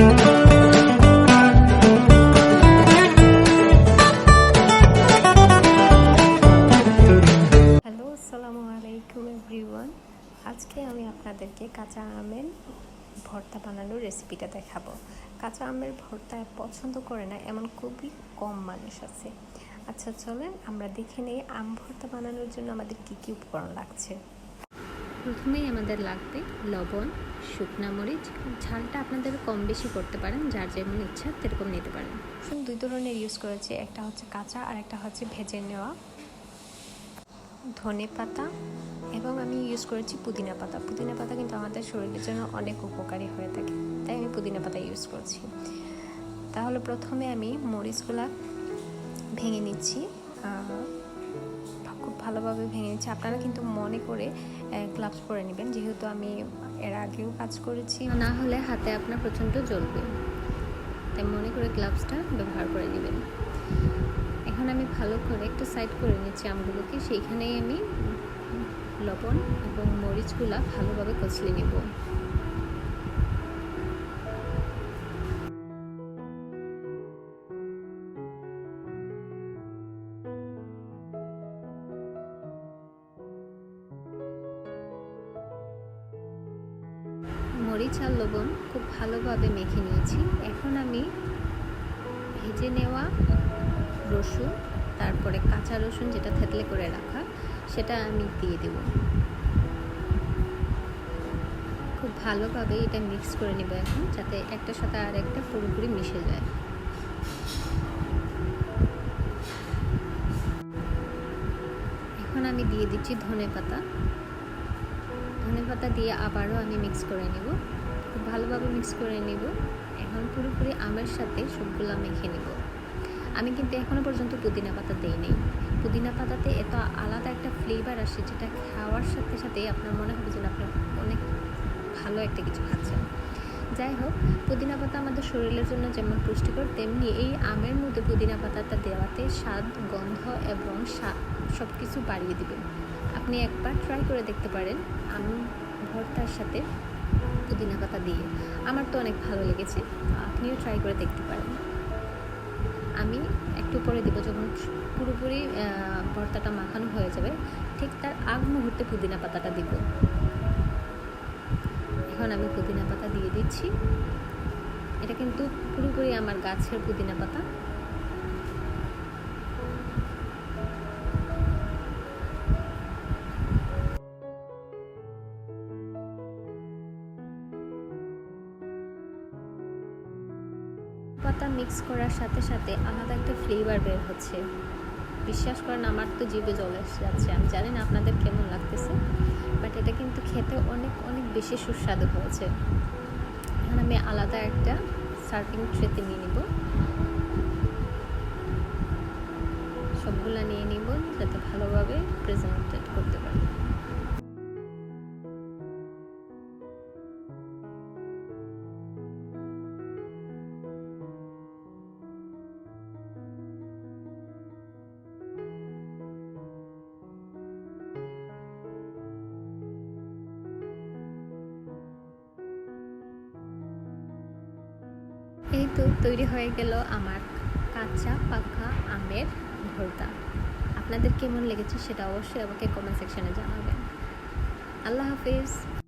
Hello, আসসালামু আলাইকুম everyone. আজকে আমি আপনাদেরকে কাঁচা আমের ভর্তা বানানোর রেসিপিটা দেখাবো। কাঁচা আমের ভর্তা পছন্দ করে না, এমন খুবই কম মানুষ আছে। আচ্ছা চলেন আমরা দেখে নিই আম ভর্তা বানানোর জন্য আমাদের কী কী উপকরণ লাগছে। প্রথমেই আমাদের লাগবে লবণ, শুকনা মরিচ, ঝালটা আপনাদের কম বেশি করতে পারেন, যার যেমন ইচ্ছা সেরকম নিতে পারেন। দুই ধরনের ইউজ করেছি, একটা হচ্ছে কাঁচা আর একটা হচ্ছে ভেজে নেওয়া। ধনে পাতা এবং আমি ইউজ করেছি পুদিনা পাতা। পুদিনা পাতা কিন্তু আমাদের শরীরের জন্য অনেক উপকারী হয়ে থাকে, তাই আমি পুদিনা পাতা ইউজ করছি। তাহলে প্রথমে আমি মরিচগুলা ভেঙে নিচ্ছি ভালোভাবে ভেঙে নিচ্ছে। আপনারা কিন্তু মনে করে গ্লাভস পরে নেবেন। যেহেতু আমি এর আগেও কাজ করেছি। না হলে হাতে আপনার প্রচণ্ড জ্বলবে। তাই মনে করে গ্লাভসটা ব্যবহার করে নেবেন এখন আমি ভালো করে একটু সাইড করে নিচ্ছি আমগুলোকে। সেইখানেই আমি লবণ এবং মরিচগুলা ভালোভাবে কচলে নেব। মরিচ আর লবণ খুব ভালোভাবে মেখে নিয়েছি। এখন আমি ভেজে নেওয়া রসুন, তারপরে কাঁচা রসুন যেটা থেতলে করে রাখা, সেটা আমি দিয়ে দেব। খুব ভালোভাবে এটা মিক্স করে নেব এখন, যাতে একটার সাথে আর একটা পুরোপুরি মিশে যায়। এখন আমি দিয়ে দিচ্ছি ধনে পাতা। ধনে পাতা দিয়ে আবারও আমি মিক্স করে নেব। খুব ভালোভাবে মিক্স করে নেব। এখন পুরোপুরি আমের সাথে সবগুলো মেখে নেব। আমি কিন্তু এখনও পর্যন্ত পুদিনা পাতা দেই নেই। পুদিনা পাতাতে এত আলাদা একটা ফ্লেভার আসে যেটা খাওয়ার সাথে সাথে আপনার মনে হবে যেন আপনার অনেক ভালো একটা কিছু খাচ্ছেন। যাই হোক, পুদিনা পাতা আমাদের শরীরের জন্য যেমন পুষ্টিকর, তেমনি এই আমের মধ্যে পুদিনা পাতাটা দেওয়াতে স্বাদ, গন্ধ এবং সব কিছু বাড়িয়ে দিবে। আপনি একবার ট্রাই করে দেখতে পারেন। আম ভর্তার সাথে পুদিনা পাতা দিয়ে। আমার তো অনেক ভালো লেগেছে। আপনিও ট্রাই করে দেখতে পারেন। আমি একটু পরে দেবো যখন পুরোপুরি ভর্তাটা মাখানো হয়ে যাবে। ঠিক তার আগ মুহূর্তে পুদিনা পাতাটা দিব। এখন আমি পুদিনা পাতা দিয়ে দিচ্ছি। এটা কিন্তু পুরোপুরি আমার গাছের পুদিনা পাতা। পাতা মিক্স করার সাথে সাথে আলাদা একটা ফ্লেভার বের হচ্ছে। বিশ্বাস করেন, আমার তো জিভে জল এসে যাচ্ছে। আমি জানি না আপনাদের কেমন লাগতেছে বাট এটা কিন্তু খেতে অনেক অনেক বেশি সুস্বাদু হয়েছে। এখন আমি আলাদা একটা সার্ভিং ট্রেতে নিয়ে নিব। সবগুলা নিয়ে নিব যাতে ভালোভাবে প্রেজেন্টেড করতে পারি। এই তো তৈরি হয়ে গেল আমার কাঁচা পাকা আমের ভর্তা। আপনাদের কেমন লেগেছে সেটা অবশ্যই আমাকে কমেন্ট সেকশনে জানাবেন। আল্লাহ হাফিজ।